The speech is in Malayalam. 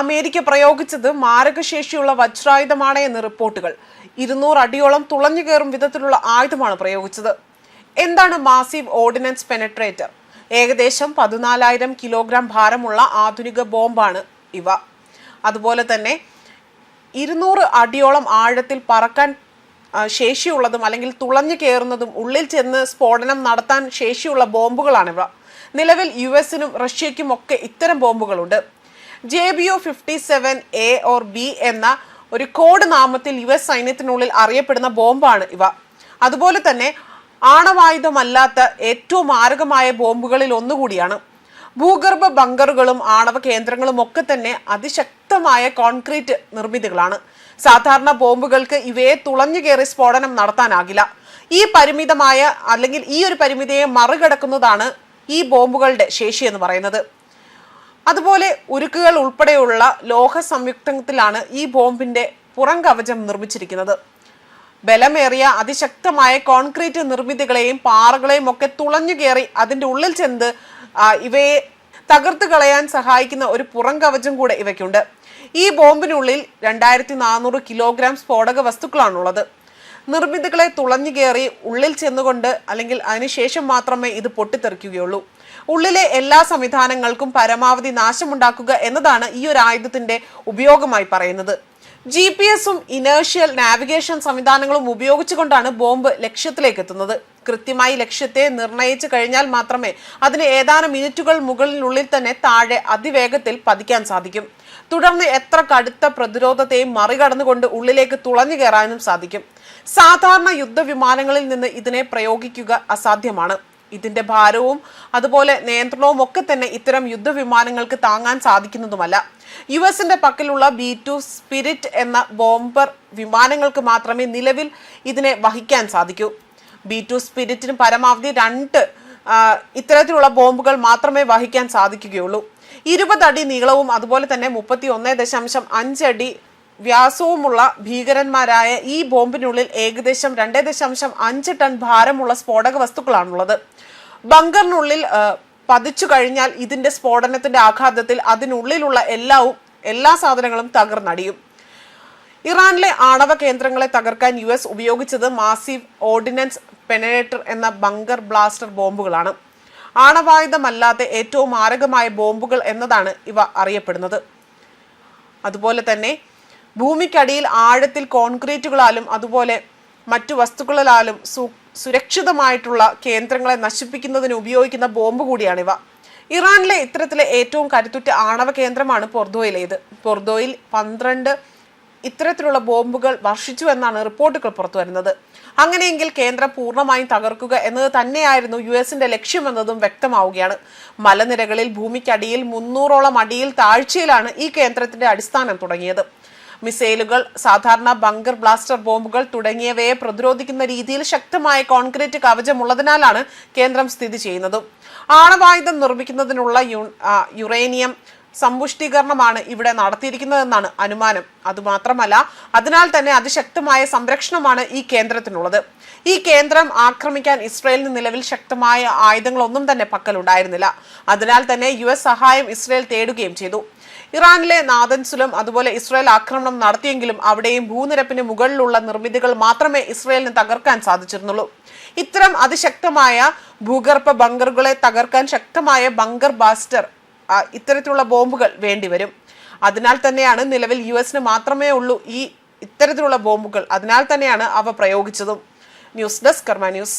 അമേരിക്ക പ്രയോഗിച്ചത് മാരകശേഷിയുള്ള വജ്രായുധമാണ് എന്ന് റിപ്പോർട്ടുകൾ. ഇരുന്നൂറ് അടിയോളം തുളഞ്ഞു കയറും വിധത്തിലുള്ള ആയുധമാണ് പ്രയോഗിച്ചത്. എന്താണ് മാസീവ് ഓർഡിനൻസ് പെനട്രേറ്റർ? ഏകദേശം പതിനാലായിരം കിലോഗ്രാം ഭാരമുള്ള ആധുനിക ബോംബാണ് ഇവ. അതുപോലെ തന്നെ ഇരുന്നൂറ് അടിയോളം ആഴത്തിൽ പറക്കാൻ ശേഷിയുള്ളതും അല്ലെങ്കിൽ തുളഞ്ഞു കയറുന്നതും ഉള്ളിൽ ചെന്ന് സ്ഫോടനം നടത്താൻ ശേഷിയുള്ള ബോംബുകളാണിവ. നിലവിൽ യു എസിനും റഷ്യയ്ക്കും ഒക്കെ ഇത്തരം ബോംബുകളുണ്ട്. J B O fifty seven A or B എന്ന ഒരു കോഡ് നാമത്തിൽ യു എസ് സൈന്യത്തിനുള്ളിൽ അറിയപ്പെടുന്ന ബോംബാണ് ഇവ. അതുപോലെ തന്നെ ആണവായുധമല്ലാത്ത ഏറ്റവും മാരകമായ ബോംബുകളിൽ ഒന്നുകൂടിയാണ്. ഭൂഗർഭ ബങ്കറുകളും ആണവ കേന്ദ്രങ്ങളും ഒക്കെ തന്നെ അതിശക്തമായ കോൺക്രീറ്റ് നിർമ്മിതികളാണ്. സാധാരണ ബോംബുകൾക്ക് ഇവയെ തുളഞ്ഞു കയറി സ്ഫോടനം നടത്താനാകില്ല. ഈ പരിമിതമായ അല്ലെങ്കിൽ ഈ ഒരു പരിമിതിയെ മറികടക്കുന്നതാണ് ഈ ബോംബുകളുടെ ശേഷി എന്ന് പറയുന്നത്. അതുപോലെ ഉരുക്കുകൾ ഉൾപ്പെടെയുള്ള ലോഹ സംയുക്തത്തിലാണ് ഈ ബോംബിന്റെ പുറം കവചം നിർമ്മിച്ചിരിക്കുന്നത്. ബലമേറിയ അതിശക്തമായ കോൺക്രീറ്റ് നിർമ്മിതികളെയും പാറകളെയും ഒക്കെ തുളഞ്ഞു കയറി അതിന്റെ ഉള്ളിൽ ചെന്ന് ഇവയെ തകർത്ത് കളയാൻ സഹായിക്കുന്ന ഒരു പുറം കവചം കൂടെ ഇവയ്ക്കുണ്ട്. ഈ ബോംബിനുള്ളിൽ രണ്ടായിരത്തി നാനൂറ് കിലോഗ്രാം സ്ഫോടക വസ്തുക്കളാണുള്ളത്. നിർമ്മിതികളെ തുളഞ്ഞു കയറി ഉള്ളിൽ ചെന്നുകൊണ്ട് അല്ലെങ്കിൽ അതിനുശേഷം മാത്രമേ ഇത് പൊട്ടിത്തെറിക്കുകയുള്ളൂ. ഉള്ളിലെ എല്ലാ സംവിധാനങ്ങൾക്കും പരമാവധി നാശമുണ്ടാക്കുക എന്നതാണ് ഈ ഒരു ആയുധത്തിന്റെ ഉപയോഗമായി പറയുന്നത്. ജി പി എസും ഇനേഴ്ഷ്യൽ നാവിഗേഷൻ സംവിധാനങ്ങളും ഉപയോഗിച്ചുകൊണ്ടാണ് ബോംബ് ലക്ഷ്യത്തിലേക്ക് എത്തുന്നത് കൃത്യമായി ലക്ഷ്യത്തെ നിർണയിച്ചു കഴിഞ്ഞാൽ മാത്രമേ അതിന് ഏതാനും മിനിറ്റുകൾ മുകളിനുള്ളിൽ തന്നെ താഴെ അതിവേഗത്തിൽ പതിക്കാൻ സാധിക്കും. തുടർന്ന് എത്ര കടുത്ത പ്രതിരോധത്തെയും മറികടന്നുകൊണ്ട് ഉള്ളിലേക്ക് തുളഞ്ഞു കയറാനും സാധിക്കും. സാധാരണ യുദ്ധവിമാനങ്ങളിൽ നിന്ന് ഇതിനെ പ്രയോഗിക്കുക അസാധ്യമാണ്. ഇതിന്റെ ഭാരവും അതുപോലെ നിയന്ത്രണവും ഒക്കെ തന്നെ ഇത്തരം യുദ്ധവിമാനങ്ങൾക്ക് താങ്ങാൻ സാധിക്കുന്നതുമല്ല. യു എസിന്റെ പക്കലുള്ള ബി ടു സ്പിരിറ്റ് എന്ന ബോംബർ വിമാനങ്ങൾക്ക് മാത്രമേ നിലവിൽ ഇതിനെ വഹിക്കാൻ സാധിക്കൂ. ബി ടു സ്പിരിറ്റിന് പരമാവധി രണ്ട് ഇത്തരത്തിലുള്ള ബോംബുകൾ മാത്രമേ വഹിക്കാൻ സാധിക്കുകയുള്ളൂ. ഇരുപത് അടി നീളവും അതുപോലെ തന്നെ മുപ്പത്തി ഒന്ന് ദശാംശം അഞ്ചടി വ്യാസവുമുള്ള ഭീകരന്മാരായ ഈ ബോംബിനുള്ളിൽ ഏകദേശം രണ്ട് ദശാംശം അഞ്ച് ടൺ ഭാരമുള്ള സ്ഫോടക വസ്തുക്കളാണുള്ളത്. ബങ്കറിനുള്ളിൽ പതിച്ചു കഴിഞ്ഞാൽ ഇതിന്റെ സ്ഫോടനത്തിന്റെ ആഘാതത്തിൽ അതിനുള്ളിലുള്ള എല്ലാവും എല്ലാ സാധനങ്ങളും തകർന്നടിയും. ഇറാനിലെ ആണവ കേന്ദ്രങ്ങളെ തകർക്കാൻ യു എസ് ഉപയോഗിച്ചത് മാസീവ് ഓർഡിനൻസ് പെനറേറ്റർ എന്ന ബങ്കർ ബ്ലാസ്റ്റർ ബോംബുകളാണ്. ആണവായുധമല്ലാത്ത ഏറ്റവും മാരകമായ ബോംബുകൾ എന്നതാണ് ഇവ അറിയപ്പെടുന്നത്. അതുപോലെ തന്നെ ഭൂമിക്കടിയിൽ ആഴത്തിൽ കോൺക്രീറ്റുകളാലും അതുപോലെ മറ്റു വസ്തുക്കളാലും സു സുരക്ഷിതമായിട്ടുള്ള കേന്ദ്രങ്ങളെ നശിപ്പിക്കുന്നതിന് ഉപയോഗിക്കുന്ന ബോംബ് കൂടിയാണിവ ഇറാനിലെ ഇത്തരത്തിലെ ഏറ്റവും കരുത്തുറ്റ ആണവ കേന്ദ്രമാണ് പൊർദോയിലേത്. പൊർദോയിൽ പന്ത്രണ്ട് ഇത്തരത്തിലുള്ള ബോംബുകൾ വർഷിച്ചു എന്നാണ് റിപ്പോർട്ടുകൾ പുറത്തു വരുന്നത്. അങ്ങനെയെങ്കിൽ കേന്ദ്രം പൂർണമായും തകർക്കുക എന്നത് തന്നെയായിരുന്നു യു എസിന്റെ ലക്ഷ്യമെന്നതും വ്യക്തമാവുകയാണ്. മലനിരകളിൽ ഭൂമിക്കടിയിൽ മുന്നൂറോളം അടിയിൽ താഴ്ചയിലാണ് ഈ കേന്ദ്രത്തിന്റെ അടിസ്ഥാനം തുടങ്ങിയത്. മിസൈലുകൾ സാധാരണ ബങ്കർ ബ്ലാസ്റ്റർ ബോംബുകൾ തുടങ്ങിയവയെ പ്രതിരോധിക്കുന്ന രീതിയിൽ ശക്തമായ കോൺക്രീറ്റ് കവചമുള്ളതിനാലാണ് കേന്ദ്രം സ്ഥിതി ചെയ്യുന്നത്. ആണവായുധം നിർമ്മിക്കുന്നതിനുള്ള യുറേനിയം സമ്പുഷ്ടീകരണമാണ് ഇവിടെ നടത്തിയിരിക്കുന്നതെന്നാണ് അനുമാനം. അതുമാത്രമല്ല അതിനാൽ തന്നെ അതിശക്തമായ സംരക്ഷണമാണ് ഈ കേന്ദ്രത്തിനുള്ളത്. ഈ കേന്ദ്രം ആക്രമിക്കാൻ ഇസ്രയേലിന് നിലവിൽ ശക്തമായ ആയുധങ്ങളൊന്നും തന്നെ പക്കലുണ്ടായിരുന്നില്ല. അതിനാൽ തന്നെ യു സഹായം ഇസ്രയേൽ തേടുകയും ചെയ്തു. ഇറാനിലെ നാദൻസുലം അതുപോലെ ഇസ്രായേൽ ആക്രമണം നടത്തിയെങ്കിലും അവിടെയും ഭൂനിരപ്പിന് മുകളിലുള്ള നിർമ്മിതികൾ മാത്രമേ ഇസ്രായേലിന് തകർക്കാൻ സാധിച്ചിരുന്നുള്ളൂ. ഇത്തരം അതിശക്തമായ ഭൂഗർഭ ബങ്കറുകളെ തകർക്കാൻ ശക്തമായ ബങ്കർ ബാസ്റ്റർ ഇത്തരത്തിലുള്ള ബോംബുകൾ വേണ്ടിവരും. അതിനാൽ തന്നെയാണ് നിലവിൽ യു എസിന് മാത്രമേ ഉള്ളൂ ഈ ഇത്തരത്തിലുള്ള ബോംബുകൾ. അതിനാൽ തന്നെയാണ് അവ പ്രയോഗിച്ചതും. News desk Karma news.